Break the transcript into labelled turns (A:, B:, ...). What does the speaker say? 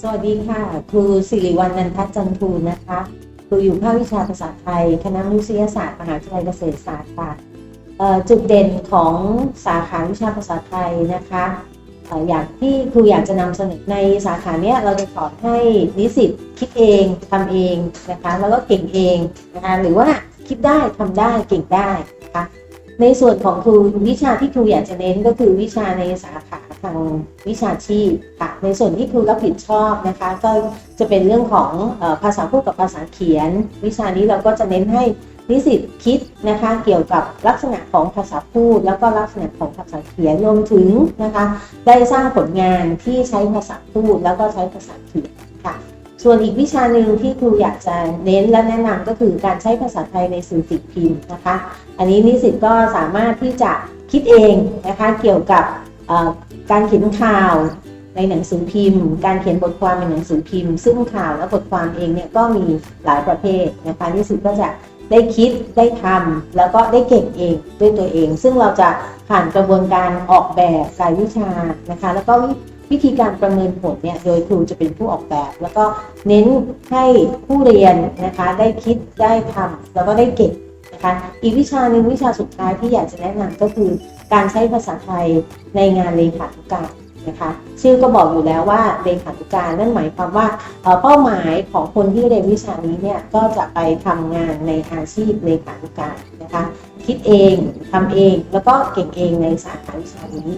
A: สวัสดีค่ะ ครูสิริวัลนันทจันทูนะคะครูอยู่ภาควิชาภาษาไทย คณะมนุษยศาสตร์มหาวิทยาลัยเกษตรศาสตร์ค่ะเอ่อจุดเด่นของสาขาวิชาภาษาไทยนะคะเอ่ออยากที่ครูอยากจะนำเสนอในสาขาเนี้ยเราจะสอนให้นิสิตคิดเองทำเองนะคะแล้วก็เก่งเองนะคะหรือว่าคิดได้ทำได้เก่งได้นะคะในส่วนของครูวิชาที่ครูอยากจะเน้นก็คือวิชาในสาขา ทางวิชาชีพค่ะในส่วนที่ครูรับผิดชอบนะคะ ก็จะเป็นเรื่องของภาษาพูดกับภาษาเขียน วิชานี้เราก็จะเน้นให้นิสิตคิดนะคะเกี่ยวกับลักษณะของภาษาพูด แล้วก็ลักษณะของภาษาเขียนรวมถึงนะคะได้สร้างผลงานที่ใช้ภาษาพูดแล้วก็ใช้ภาษาเขียนค่ะส่วนอีกวิชาหนึ่งที่ครูอยากจะเน้นและแนะนำก็คือการใช้ภาษาไทยในสื่อสิ่งพิมพ์นะคะ อันนี้นิสิตก็สามารถที่จะคิดเองนะคะเกี่ยวกับ การเขียนข่าวในหนังสือพิมพ์ การเขียนบทความในหนังสือพิมพ์ ซึ่งข่าวและบทความเองเนี่ยก็มีหลายประเภทนะคะนิสิตก็จะได้คิดได้ทำแล้วก็ได้เก่งเองด้วยตัวเอง ซึ่งเราจะผ่านกระบวนการออกแบบรายวิชานะคะ แล้วก็วิวิธีการประเมินผลเนี่ยโดยครูจะเป็นผู้ออกแบบ แล้วก็เน้นให้ผู้เรียนนะคะได้คิดได้ทำแล้วก็ได้เก่ง นะคะ อีกวิชาหนึ่งวิชาสุดท้ายที่อยากจะแนะนำก็คือการใช้ภาษาไทยในงานเลขาธิการนะคะชื่อก็บอกอยู่แล้วว่าเลขาธิการนั่นหมายความว่าเป้าหมายของคนที่เรียนวิชานี้เนี่ยก็จะไปทำงานในอาชีพเลขาธิการนะคะคิดเองทำเองแล้วก็เก่งเองในสาขาวิชานี้